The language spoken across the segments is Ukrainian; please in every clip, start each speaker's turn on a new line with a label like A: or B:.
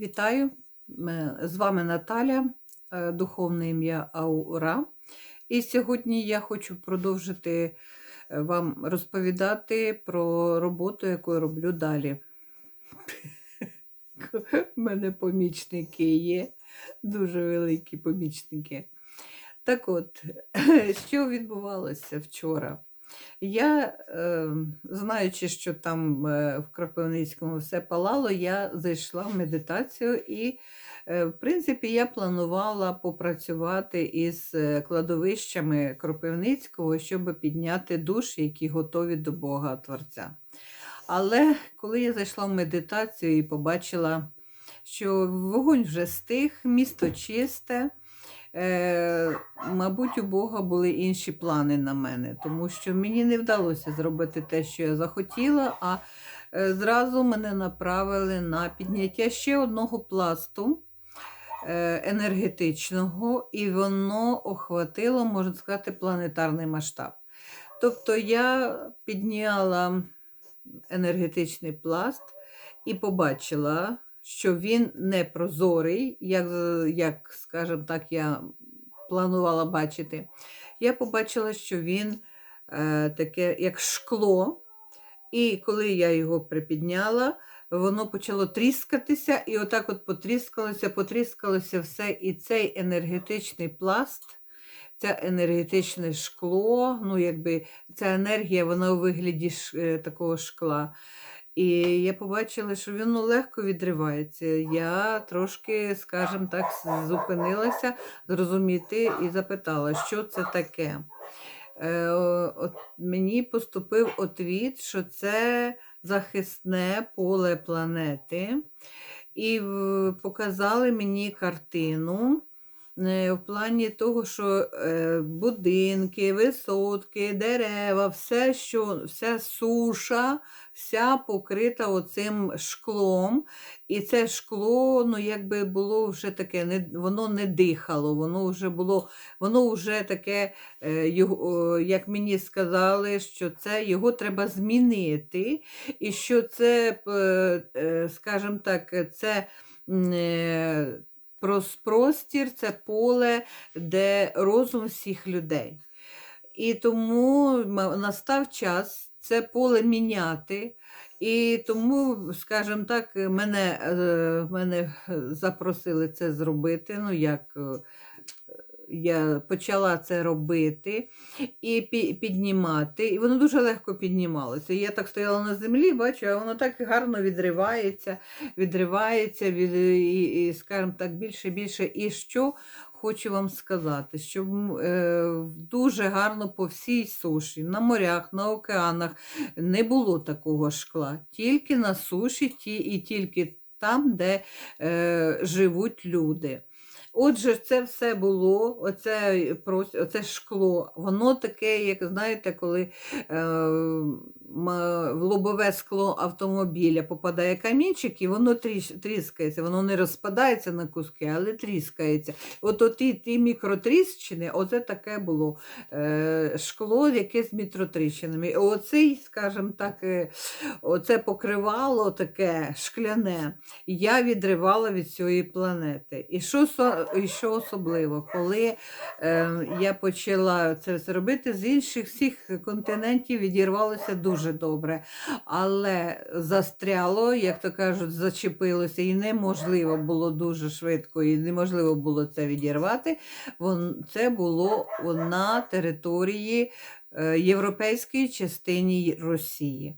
A: Вітаю! З вами Наталя, е, духовне ім'я Аура. І сьогодні я хочу продовжити е, вам розповідати про роботу, яку я роблю далі. У мене помічники є, дуже великі помічники. Так от, що відбувалося вчора? Я, е, знаючи, що там е, в Кропивницькому все палало, я зайшла в медитацію і, е, в принципі, я планувала попрацювати із кладовищами Кропивницького, щоб підняти душі, які готові до Бога Творця. Але коли я зайшла в медитацію і побачила, що вогонь вже стих, місто чисте. Е, мабуть, у Бога були інші плани на мене, тому що мені не вдалося зробити те, що я захотіла, а е, зразу мене направили на підняття ще одного пласту е, енергетичного, і воно охватило, можна сказати, планетарний масштаб. Тобто я підняла енергетичний пласт і побачила, що він не прозорий, як, як скажімо так, я планувала бачити. Я побачила, що він е, таке, як шкло, і коли я його припідняла, воно почало тріскатися, і отак от потріскалося, потріскалося все. І цей енергетичний пласт, це енергетичне шкло, ну якби ця енергія, вона у вигляді ш, е, такого шкла. І я побачила, що воно легко відривається. Я трошки, скажімо так, зупинилася зрозуміти і запитала, що це таке. Е, от мені поступив отвіт, що це захисне поле планети, і показали мені картину. Е, В плані того, що е, будинки, висотки, дерева, все, що, вся суша, вся покрита оцим шклом. І це шкло, ну, якби було вже таке, не, воно не дихало, воно вже було, воно вже таке, е, як мені сказали, що це його треба змінити, і що це, скажімо так, це. Е, простір це поле, де розум всіх людей. І тому настав час це поле міняти. І тому, скажімо так, мене, е, мене запросили це зробити. Ну, як е, я почала це робити і піднімати. І воно дуже легко піднімалося. Я так стояла на землі, бачу, а воно так гарно відривається, відривається від, і, і, скажімо так, більше більше. І що хочу вам сказати, що е, дуже гарно по всій суші, на морях, на океанах не було такого шкла. Тільки на суші ті, і тільки там, де е, живуть люди. Отже, це все було, оце, оце шкло, воно таке, як знаєте, коли е, в лобове скло автомобіля попадає камінчик, і воно тріскається, воно не розпадається на куски, але тріскається. От оті ті мікротріщини, оце таке було е, шкло, яке з мікротріщинами. Оцей, скажімо так, е, оце покривало таке шкляне я відривала від цієї планети. І що, і що особливо, коли е, я почала це все робити, з інших всіх континентів відірвалося дуже добре. Але застряло, як то кажуть, зачепилося, і неможливо було дуже швидко, і неможливо було це відірвати. Це було на території е, європейської частини Росії.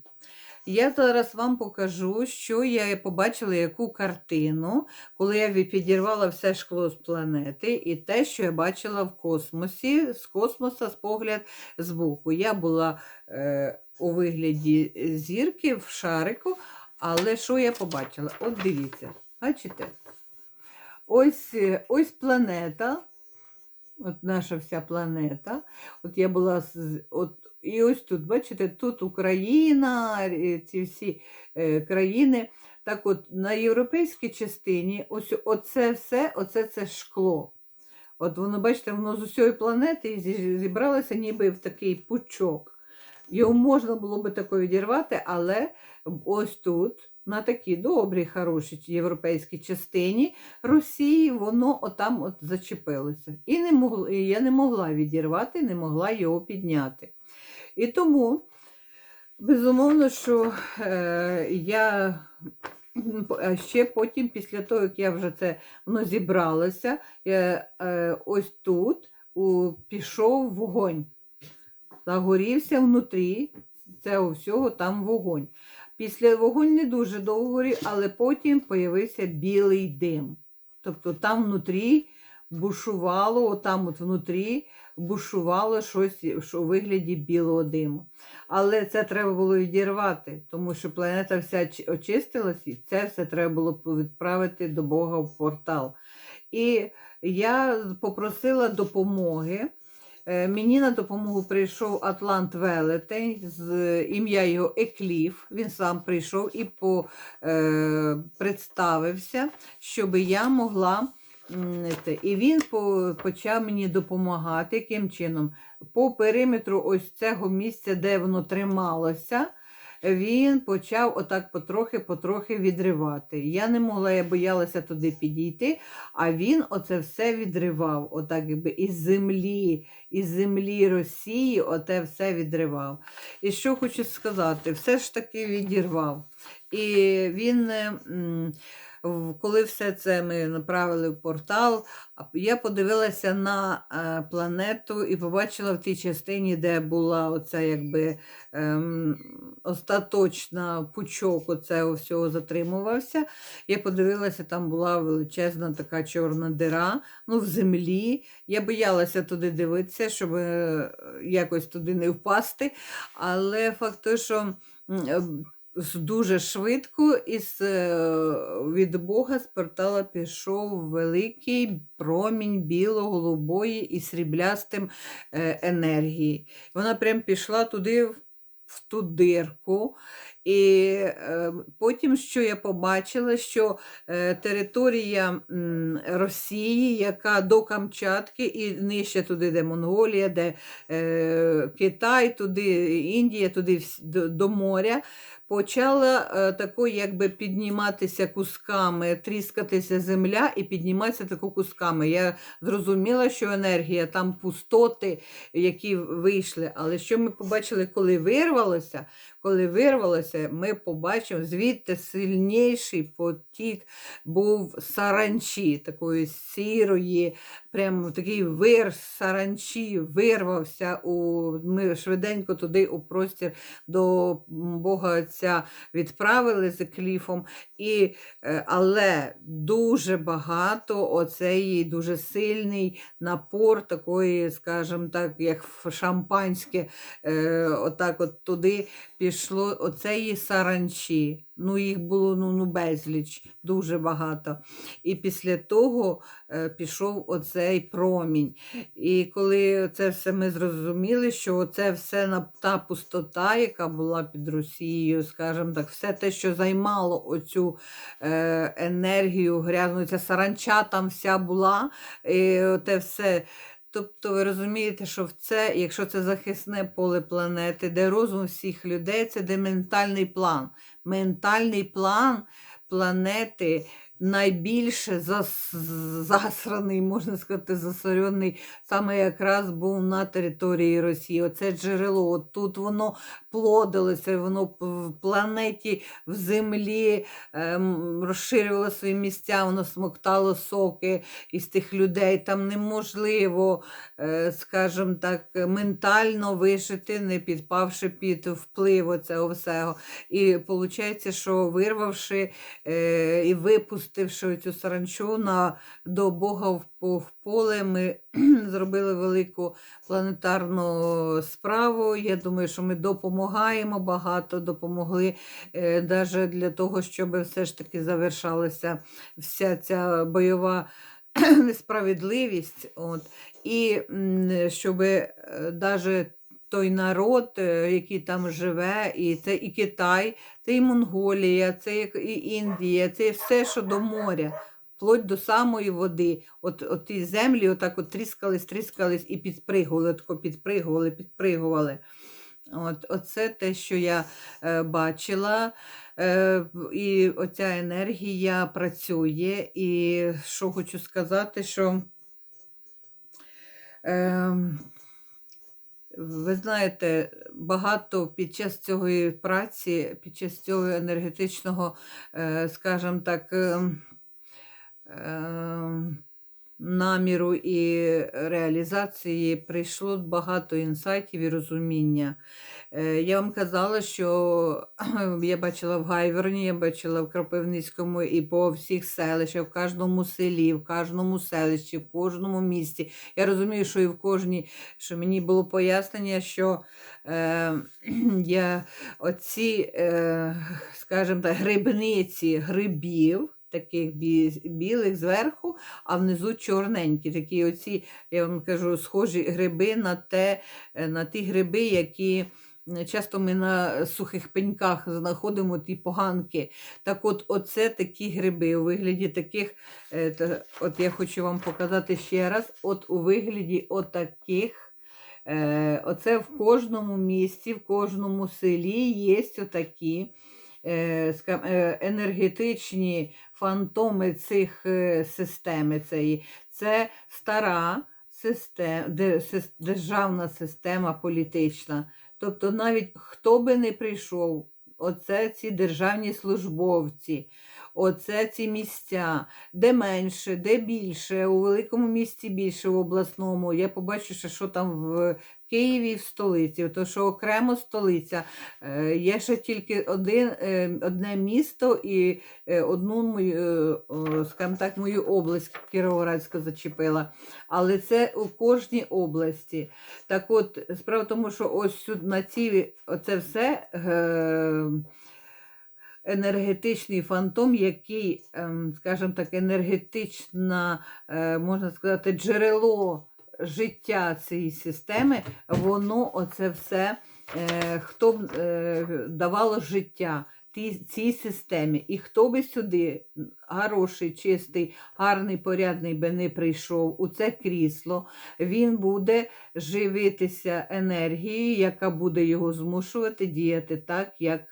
A: Я зараз вам покажу, що я побачила, яку картину, коли я підірвала все шкло з планети, і те, що я бачила в космосі, з космоса, з погляд збоку. Я була е, у вигляді зірки в шарику, але що я побачила? От дивіться, бачите? Ось, е, ось планета. От наша вся планета. От я була от, і ось тут, бачите, тут Україна, е, ці всі е, країни. Так от на європейській частині ось оце все, оце це шкло. От воно, бачите, воно з усієї планети зібралося ніби в такий пучок. Його можна було би тако відірвати, але ось тут на такій добрій, хорошій європейській частині Росії, воно отам от зачепилося. І не могла, я не могла відірвати, не могла його підняти. І тому, безумовно, що е, я ще потім, після того, як я вже це воно зібралося, я, е, ось тут у, пішов вогонь. Загорівся внутрі цього всього там вогонь. Після вогонь не дуже довго горів, але потім появився білий дим. Тобто там внутрі бушувало, отам от внутрі бушувало щось що у вигляді білого диму. Але це треба було відірвати, тому що планета вся очистилась, і це все треба було відправити до Бога в портал. І я попросила допомоги. Е, Мені на допомогу прийшов Атлант Велетень з ім'я його Екліф. Він сам прийшов і по, е, представився, щоб я могла. І він почав мені допомагати. Яким чином? По периметру ось цього місця, де воно трималося, він почав отак потрохи-потрохи відривати. Я не могла, я боялася туди підійти, а він оце все відривав, отак якби із землі, із землі Росії, оте все відривав. І що хочу сказати, все ж таки відірвав. І він, м, в- коли все це ми направили в портал, я подивилася на е, планету і побачила в тій частині, де була оця якби ем, остаточна пучок оцього всього затримувався. Я подивилася, там була величезна така чорна дира ну, в землі. Я боялася туди дивитися, щоб е, якось туди не впасти. Але факт що м, е, з- дуже швидко із, е, від Бога з портала пішов великий промінь біло-голубої і сріблястим е, енергії. Вона прям пішла туди в ту дирку. І е, потім, що я побачила, що е, територія м, Росії, яка до Камчатки, і нижче туди, де Монголія, де е, Китай, туди Індія, туди до, до моря, почала е, тако якби підніматися кусками, тріскатися земля і підніматися тако кусками. Я зрозуміла, що енергія, там пустоти, які вийшли. Але що ми побачили, коли вирвалося? Коли вирвалося, ми побачимо звідти сильніший потік був саранчі, такої сірої, прямо такий вир саранчі вирвався. У, ми швиденько туди у простір до Бога Отця відправили з кліфом. І, е, але дуже багато оцей дуже сильний напор такої, скажімо так, як шампанське, е, отак от туди пішло оцеї саранчі. Ну, їх було ну, ну, безліч, дуже багато. І після того е, пішов оцей промінь. І коли це все ми зрозуміли, що це все та пустота, яка була під Росією, скажімо так, все те, що займало оцю е, енергію грязну, ця саранча там вся була, і те все. Тобто ви розумієте, що в це, якщо це захисне поле планети, де розум всіх людей, це де ментальний план. Ментальний план планети найбільше зас, засраний, можна сказати, засорений, саме якраз був на території Росії. Оце джерело. От тут воно плодилося, воно в планеті, в землі ем, розширювало свої місця, воно смоктало соки із тих людей. Там неможливо, е, скажімо так, ментально вижити, не підпавши під вплив цього всього. І виходить, що вирвавши е, і випустивши цю саранчу на, до Бога в, в поле, ми зробили велику планетарну справу. Я думаю, що ми допомагаємо багато, допомогли е, навіть для того, щоб все ж таки завершалася вся ця бойова несправедливість. От. І щоб навіть той народ, е, який там живе, і це і Китай, це і Монголія, це і Індія, це все, що до моря, вплоть до самої води. От, от ті землі отак от тріскались, тріскались і підпригували, тако підпригували, підпригували. От, оце те, що я е, бачила, е, і оця енергія працює. І що хочу сказати, що е, ви знаєте, багато під час цієї праці, під час цього енергетичного, е, скажімо так, е, наміру і реалізації прийшло багато інсайтів і розуміння. Е, Я вам казала, що я бачила в Гайверні, я бачила в Кропивницькому і по всіх селищах, в кожному селі, в кожному селищі, в кожному місті. Я розумію, що і в кожній, що мені було пояснення, що е, я оці, е, скажімо так, грибниці грибів. Таких білих зверху, а внизу чорненькі. Такі оці, я вам кажу, схожі гриби на, те, е, на ті гриби, які часто ми на сухих пеньках знаходимо ті поганки. Так от, оце такі гриби у вигляді таких, е, от я хочу вам показати ще раз, от у вигляді отаких. Е, Оце в кожному місті, в кожному селі є отакі енергетичні фантоми цих е, системи. Цієї. Це стара система, державна система політична. Тобто навіть хто би не прийшов, оце ці державні службовці, оце ці місця, де менше, де більше, у великому місті більше, в обласному. Я побачу, що там в Києві і в столиці, то що окремо столиця. Е, Є ще тільки один, е, одне місто і е, одну мою, скажімо так, мою область Кіровоградська зачепила. Але це у кожній області. Так от, справа в тому, що ось на цій оце все. Енергетичний фантом, який, ем, скажімо так, енергетична, е, можна сказати, джерело життя цієї системи, воно оце все е, хто б, е, давало життя тій, цій системі. І хто би сюди, хороший, чистий, гарний, порядний би не прийшов у це крісло, він буде живитися енергією, яка буде його змушувати діяти так, як,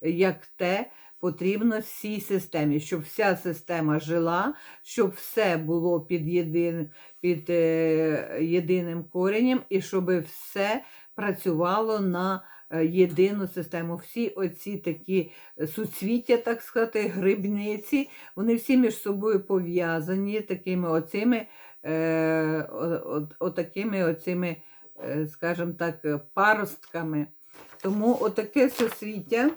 A: як те. Потрібно всій системі, щоб вся система жила, щоб все було під, єдин, під е, єдиним коренем, і щоб все працювало на е, єдину систему. Всі оці такі суцвіття, так сказати, грибниці, вони всі між собою пов'язані такими оцими, е, о- о- отакими оцими, е, скажімо так, паростками. Тому отаке суцвіття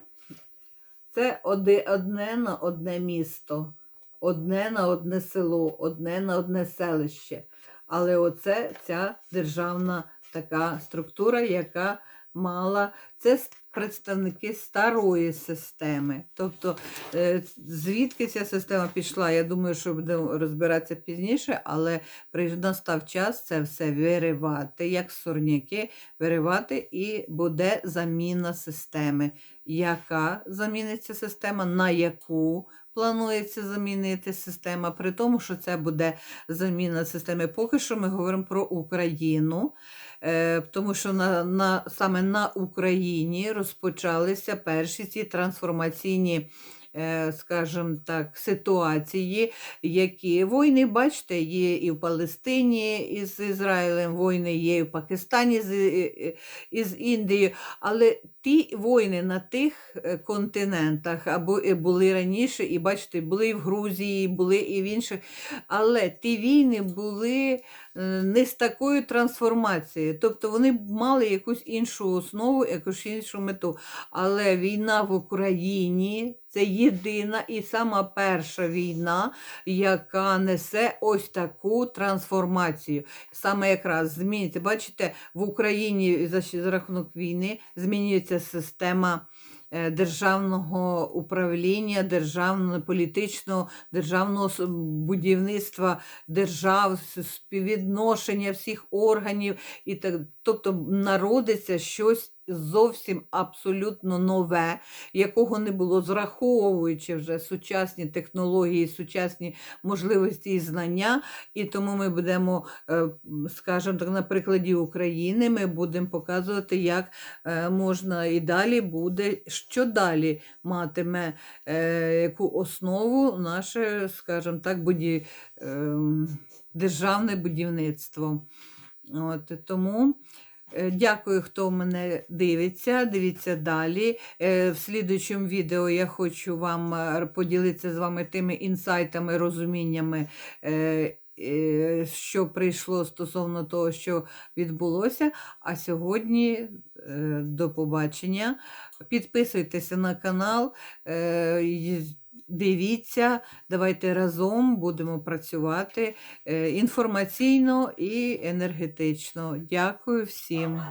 A: це одне на одне місто, одне на одне село, одне на одне селище. Але оце ця державна така структура, яка мала це представники старої системи. Тобто, е, звідки ця система пішла, я думаю, що будемо розбиратися пізніше, але настав час це все виривати, як сорняки, виривати, і буде заміна системи. Яка заміниться система, на яку планується замінити система, при тому, що це буде заміна системи. Поки що ми говоримо про Україну, е, тому що на, на, саме на Україні розпочалися перші ці трансформаційні. Е, Скажімо так, ситуації, які війни, бачите, є і в Палестині із Ізраїлем, війни є і в Пакистані з, е, е, із Індією, але ті війни на тих континентах або були раніше, і бачите, були і в Грузії, були і в інших. Але ті війни були не з такою трансформацією. Тобто вони мали якусь іншу основу, якусь іншу мету. Але війна в Україні це єдина і сама перша війна, яка несе ось таку трансформацію. Саме якраз зміниться. Бачите, в Україні за, за рахунок війни змінюється система. е, Державного управління, державного політичного, державного будівництва держав, співвідношення всіх органів, і так, тобто народиться щось зовсім абсолютно нове, якого не було, зраховуючи вже сучасні технології, сучасні можливості і знання. І тому ми будемо, е, скажімо так, на прикладі України, ми будемо показувати, як е, можна і далі буде, що далі матиме е, яку основу наше, скажімо так, буді, ем, державне будівництво. От, тому дякую, хто мене дивиться. Дивіться далі. Е, В слідуючому відео я хочу вам е, поділитися з вами тими інсайтами, розуміннями. е, е, Що прийшло стосовно того, що відбулося. А сьогодні е, до побачення. Підписуйтеся на канал, е, дивіться, давайте разом будемо працювати е, інформаційно і енергетично. Дякую всім.